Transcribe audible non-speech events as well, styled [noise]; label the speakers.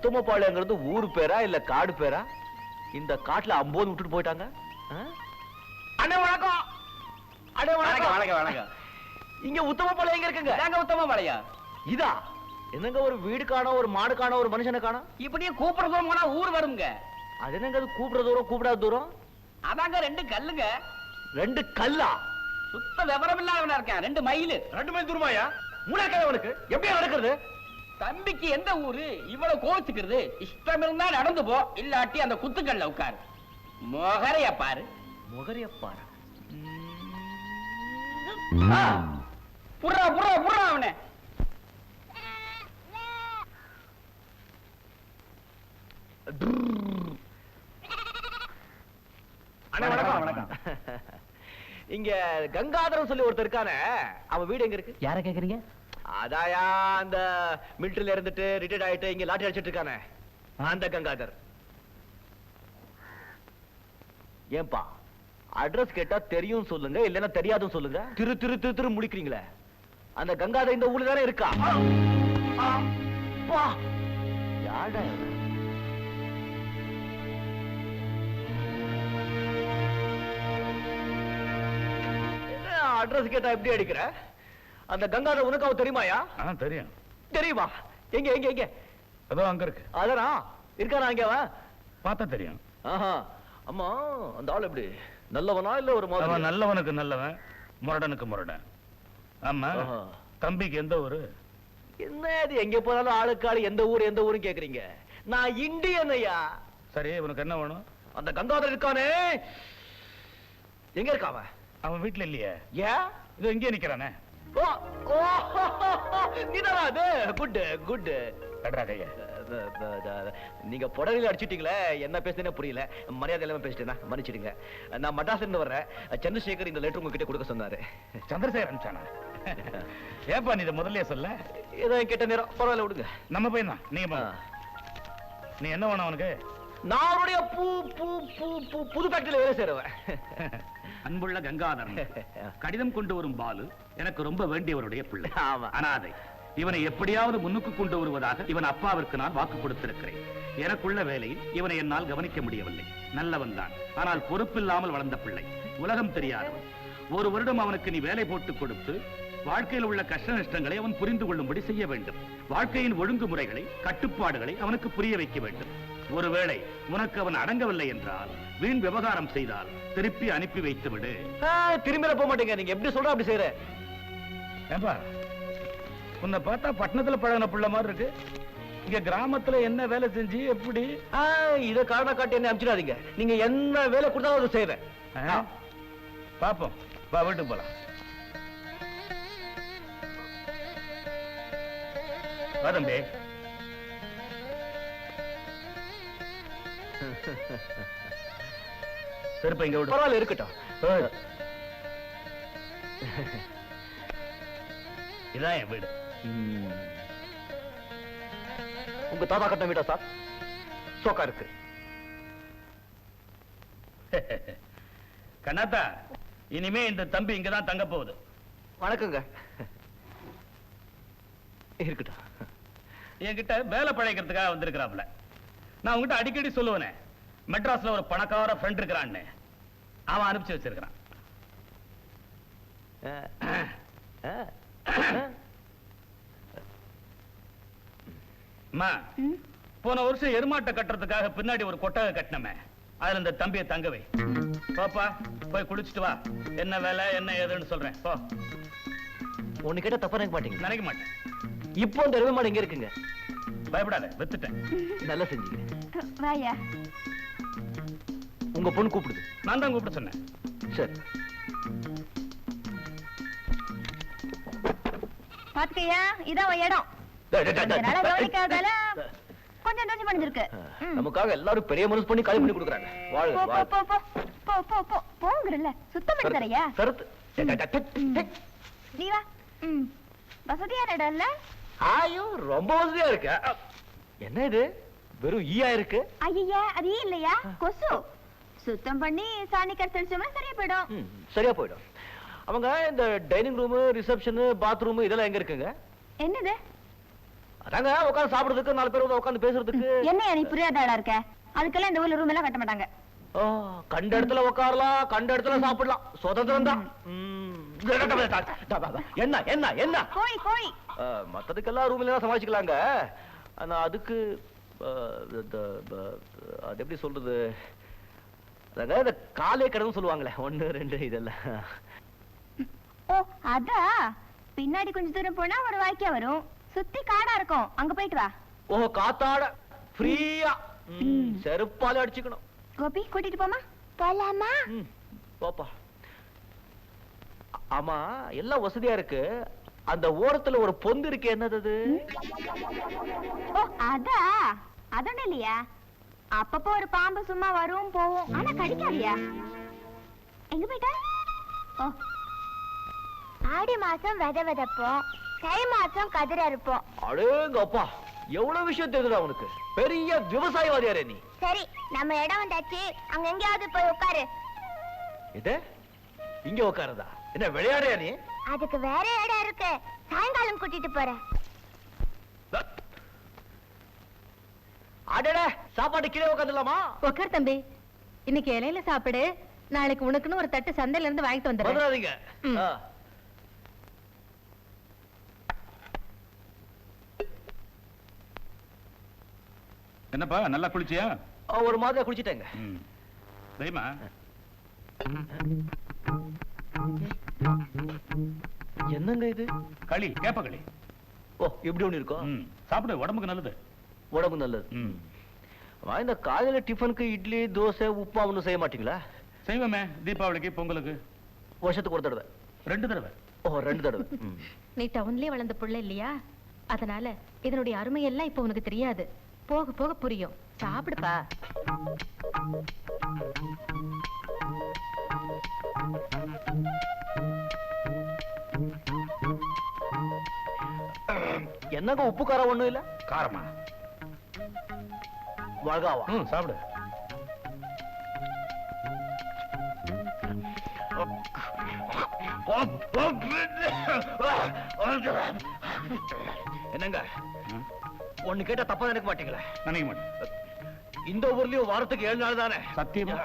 Speaker 1: உத்தமபாளையங்கிறது ஊர் பேரா இல்ல காடு பேரா? இந்த காட்டுல அம்போது விட்டுட்டு போயிட்டாங்க? அண்ணே வணக்கம். அண்ணே
Speaker 2: வணக்கம்.
Speaker 1: வணக்கம்
Speaker 2: வணக்கம்
Speaker 1: இங்க உத்தமபாளையம் எங்க இருக்குங்க?
Speaker 2: நாங்க உத்தம பாளையா
Speaker 1: இதா? என்னங்க ஒரு வீடு காணோம் ஒரு மாடு காணோம் ஒரு மனுஷனை காணோம்?
Speaker 2: இப்படியே கூப்பிடுறதும் போனா ஊர் வருங்க.
Speaker 1: அது என்னங்க அது கூப்பிடுற தூரம் கூப்பிடாத தூரம்?
Speaker 2: அதாங்க ரெண்டு கல்லுங்க.
Speaker 1: ரெண்டு கல்லா?
Speaker 2: சுத்த விவரம் இல்லாதவனா இருக்கேன். ரெண்டு மயிலு.
Speaker 1: ரெண்டு மணி தூரமாயா? மூணாக்காத அவனுக்கு. எப்படியா நடக்கிறது?
Speaker 2: தம்பிக்கு எந்த ஊரு? இவ்வளவு கோச்சுக்கிறது இஷ்டம் இருந்தா நடந்து போ. இல்லாட்டி அந்த குத்துக்கல்ல உட்காரு. மொகரைய பாரு.
Speaker 1: முகரியப்பாரா
Speaker 2: புறா புறா புறா அவனை.
Speaker 1: அண்ணே
Speaker 2: வணக்கம்,
Speaker 1: வணக்கம். இங்க கங்காதரன் சொல்லி ஒருத்தர் இருக்கானே. அவன் வீடு எங்க இருக்கு?
Speaker 3: யார கேக்குறீங்க?
Speaker 1: அதாயா அந்த மிலிட்டரியில இருந்துட்டு ரிட்டையர்ட் ஆயிட்டு இங்க லாட்டி அடிச்சிட்டு இருக்கானே. அந்த கங்காதர். ஏன்பா அட்ரஸ் கேட்டா தெரியும் சொல்லுங்க இல்லைன்னா தெரியாதுன்னு சொல்லுங்க? திரு திரு திரு திரு முடிக்கிறீங்களே அந்த கங்காதர் இந்த ஊர்ல தானே இருக்கா? அப்பா. என்ன அட்ரஸ் கேட்டா எப்படி அடிக்கிற? அந்த கங்காதர் உனக்கு அவ தெரியுமாயா?
Speaker 4: ஆ தெரியும்.
Speaker 1: தெரியுமா? எங்க எங்க எங்க?
Speaker 4: அதோ அங்க இருக்கு.
Speaker 1: அதனா இருக்கானா அங்க அவன்?
Speaker 4: பார்த்தா தெரியும்.
Speaker 1: ஆஹா அம்மா அந்த ஆள் எப்படி? நல்லவனா இல்ல ஒரு மாதிரி?
Speaker 4: நல்லவனுக்கு நல்லவன் முரடனுக்கு முரடன். ஆமா. தம்பிக்கு எந்த ஊரு?
Speaker 1: என்ன இது? எங்க போனாலும் ஆளுக்கு ஆளு எந்த ஊர் எந்த ஊரும் கேக்குறீங்க? நான் இந்தியன் ஐயா
Speaker 4: சரி இவனுக்கு என்ன வேணும்?
Speaker 1: அந்த கங்காதர் இருக்கானே? எங்க இருக்கான் அவன்?
Speaker 4: வீட்டுல இல்லையே.
Speaker 1: ஏன்?
Speaker 4: இது இங்கே நிக்கிறானே.
Speaker 1: நீதானா அது. குட் குட் நீங்க புடவையில அடிச்சிட்டீங்களே என்ன பேசுனே புரியல. மரியாதை இல்லாம பேசிட்டேனா மன்னிச்சிடுங்க. நான் மட்ராஸ்ல இருந்து வர்றேன். சந்திரசேகர் இந்த லெட்டர் உங்ககிட்ட கொடுக்க சொன்னாரு.
Speaker 4: சந்திரசேகர் அனுப்பிச்சானா? ஏப்பா நீ இதை முதல்லயே சொல்ல?
Speaker 1: ஏதோ கெட்ட நேரம். பரவாயில்ல விடுங்க.
Speaker 4: நம்ம பையன் நீங்க. நீ என்ன வேணும் அவனுக்கு?
Speaker 1: நான் அவருடைய பூ பூ பூ பூ புது ஃபேக்டரியில வேலை சேருவேன் [laughs]
Speaker 5: அன்புள்ள கங்காதரன். [laughs] கடிதம் கொண்டு வரும் பாலு எனக்கு ரொம்ப வேண்டியவருடைய பிள்ளை. அனாதை இவனை எப்படியாவது முன்னுக்கு கொண்டு வருவதாக இவன் அப்பாவிற்கு நான் வாக்கு கொடுத்திருக்கிறேன். எனக்குள்ள வேலையில் இவனை என்னால் கவனிக்க முடியவில்லை. நல்லவன் தான். ஆனால் பொறுப்பில்லாமல் வளர்ந்த பிள்ளை. உலகம் தெரியாதவன். ஒரு வருடம் அவனுக்கு நீ வேலை போட்டு கொடுத்து வாழ்க்கையில் உள்ள கஷ்ட நஷ்டங்களை அவன் புரிந்து கொள்ளும்படி செய்ய வேண்டும். வாழ்க்கையின் ஒழுங்குமுறைகளை கட்டுப்பாடுகளை அவனுக்கு புரிய வைக்க வேண்டும். ஒருவேளை உனக்கு அவன் அடங்கவில்லை என்றால் வீண் விவகாரம் செய்தால் திருப்பி அனுப்பி வைத்து விடு.
Speaker 1: ஆ, திரும்பில போக மாட்டீங்க. நீங்க எப்படி சொல்ற அப்படி செய்யற.
Speaker 4: ஏப்பா உன்னை பார்த்தா பட்டணத்துல பழகின பிள்ளை மாதிரி இருக்கு. இங்க கிராமத்துல என்ன வேலை செஞ்சு எப்படி?
Speaker 1: இத காரணம் காட்டி என்ன அனுப்பிச்சிடாதீங்க. நீங்க என்ன வேலை கொடுத்தாலும் அதை செய்யறேன்?
Speaker 4: பாப்போம். வா வீட்டுக்கு போலாம். வா தம்பி. செருப்பை இங்க விடு.
Speaker 1: பரவாயில்ல இருக்கட்டும்.
Speaker 4: இதான் என் வீடு.
Speaker 1: உங்க தாத்தா கட்ட வீட்டா சார்? சோக்கா இருக்கு.
Speaker 4: கண்ணாத்தா இனிமே இந்த தம்பி இங்கதான் தங்க போகுது.
Speaker 1: வணக்கங்க. இருக்கட்டும்.
Speaker 4: என்கிட்ட வேலை பழைக்கிறதுக்காக வந்திருக்கிறாப்ல நான் உங்ககிட்ட அடிக்கடி சொல்லுவேனே மெட்ராஸ்ல ஒரு பணக்கார ஃப்ரெண்ட் இருக்கிறான்னு. அவன் அனுப்பிச்சு வச்சிருக்கிறான். போன வருஷம் எருமாட்டை கட்டுறதுக்காக பின்னாடி ஒரு கொட்டகை கட்டினமே. அதுல இந்த தம்பியை தங்க வை. போப்பா போய் குளிச்சுட்டு வா. என்ன வேலை என்ன ஏதுன்னு சொல்றேன். போ.
Speaker 1: ஒண்ணு கேட்டா தப்பா நினைக்க மாட்டீங்க
Speaker 4: நினைக்க மாட்டேன்.
Speaker 1: இப்போ அந்த எருமை மாடு எங்க இருக்குங்க.
Speaker 4: பயப்படாத வித்துட்டேன்.
Speaker 1: நல்லா செஞ்சீங்க
Speaker 6: வாயா.
Speaker 1: உங்க பொண்ணு கூப்பிடுது.
Speaker 4: நான் தான் கூப்பிட சொன்னேன்.
Speaker 1: சரி.
Speaker 6: பாத்துக்கையா? இதான் இடம். கொஞ்சம் நோஞ்சி பண்ணிருக்கு.
Speaker 1: நமக்காக எல்லாரும் பெரிய மனசு பண்ணி காலி பண்ணி கொடுக்குறாங்க. வாழ்க
Speaker 6: போ போ
Speaker 1: வாழ்க.
Speaker 6: போ போ போ போ போ போங்கறல்ல. சுத்தம் பண்ணி தரையா?
Speaker 1: சரத்து.
Speaker 6: நீ வா. வசதியான
Speaker 1: ஆயோ ரொம்ப வசதியா இருக்கு. என்ன இது? வெறும் ஈயா இருக்கு?
Speaker 6: ஐயா அது ஏன் இல்லையா? கொசு. சுத்தம் பண்ணி சாணி கரைச்சடிச்சோம்னா சரியா போயிடும்.
Speaker 1: சரியா போயிடும். அவங்க இந்த டைனிங் ரூம் ரிசப்ஷன் பாத்ரூம் இதெல்லாம் எங்க இருக்குங்க?
Speaker 6: என்னது?
Speaker 1: அதாங்க உட்காந்து சாப்பிடுறதுக்கு நாலு பேர் உட்காந்து பேசுறதுக்கு.
Speaker 6: என்ன நீ புரியாத ஆளா இருக்க? அதுக்கெல்லாம் இந்த ஊர்ல ரூம் எல்லாம் கட்ட மாட்டாங்க.
Speaker 1: ஓ, கண்ட இடத்துல உட்காரலாம் கண்ட இடத்துல சாப்பிடலாம். சுதந்திரம் தான் என்ன என்ன என்ன?
Speaker 6: கோழி கோழி
Speaker 1: ஆ, மத்ததுக்கெல்லாம் ரூம்ல சமாளிச்சுக்கலாங்க. ஆனா அதுக்கு அது எப்படி சொல்றது? இந்த காலே கடன்னு சொல்லுவாங்களே. ஒண்ணு ரெண்டு இதெல்லாம்.
Speaker 6: ஓ அதா? பின்னாடி கொஞ்ச தூரம் போனா ஒரு வாய்க்கா வரும். சுத்தி காடா இருக்கும். அங்க போயிட்டு வா.
Speaker 1: ஓ காத்தாட. ஃப்ரீயா. செருப்பால அடிச்சுக்கணும்.
Speaker 6: கோபி கூட்டிட்டு போமா? போலாமா?
Speaker 1: போப்பா. ஆமா எல்லாம் வசதியா இருக்கு. அந்த ஓரத்துல ஒரு பொந்து இருக்கு என்னது அது?
Speaker 6: ஓ அதா? அதொன்னு இல்லையா? அப்பப்போ ஒரு பாம்பு சும்மா வரும் போவும் ஆனா கடிக்காதியா? எங்க போயிட்டா? ஓ. ஆடி மாசம் வித விதப்போம் தை மாசம் கதிர இருப்போம்
Speaker 1: அடேங்கப்பா எவ்வளவு விஷயம் தெரியுதா உனக்கு? பெரிய விவசாயவாதியாரே நீ.
Speaker 6: சரி நம்ம இடம் வந்தாச்சு. அங்க எங்கேயாவது போய் உட்காரு.
Speaker 1: இது இங்க உட்காருதா? என்ன விளையாடுறியா நீ?
Speaker 6: அதுக்கு வேற இடம் இருக்கு. சாயங்காலம் கூட்டிட்டு போறேன்.
Speaker 1: அடடே சாப்பாடு கீழே உட்காந்துலாமா
Speaker 3: உக்கார் தம்பி. இன்னைக்கு இலையில சாப்பிடு. நாளைக்கு உனக்குன்னு ஒரு தட்டு சந்தையில இருந்து வாங்கிட்டு.
Speaker 1: ஆ.
Speaker 5: என்னப்பா நல்லா குளிச்சியா?
Speaker 1: ஒரு மாதிரியா குடிச்சிட்டேங்க
Speaker 5: ம்.
Speaker 1: என்னங்க இது?
Speaker 5: களி கேப்ப களி.
Speaker 1: ஓ இப்படி ஒண்ணு இருக்கும்.
Speaker 5: சாப்பிடு உடம்புக்கு நல்லது.
Speaker 1: உடம்பு நல்லது. இந்த காலையில டிஃபனுக்கு இட்லி தோசை உப்புமா ஒண்ணும் செய்ய மாட்டீங்களா?
Speaker 5: செய்வோமே தீபாவளிக்கு பொங்கலுக்கு.
Speaker 1: வருஷத்துக்கு ஒரு தடவை.
Speaker 5: ரெண்டு தடவை.
Speaker 1: ஓ ரெண்டு தடவை. [laughs] ம்.
Speaker 3: நீ டவுன்லயே வளர்ந்த புள்ள இல்லையா? அதனால இதனுடைய அருமை எல்லாம் இப்ப உனக்கு தெரியாது. போக போக புரியும். சாப்பிடுப்பா.
Speaker 1: என்னங்க உப்பு காரம் ஒண்ணும் இல்ல?
Speaker 5: காரமா? ம் சாப்பிடு.
Speaker 1: என்னங்க. ஒண்ணு கேட்டா தப்பா நினைக்க மாட்டீங்களே?
Speaker 5: நினைக்க மாட்டேன்.
Speaker 1: இந்த ஊர்லயும் வாரத்துக்கு ஏழு நாள் தானே?
Speaker 5: சத்தியமா?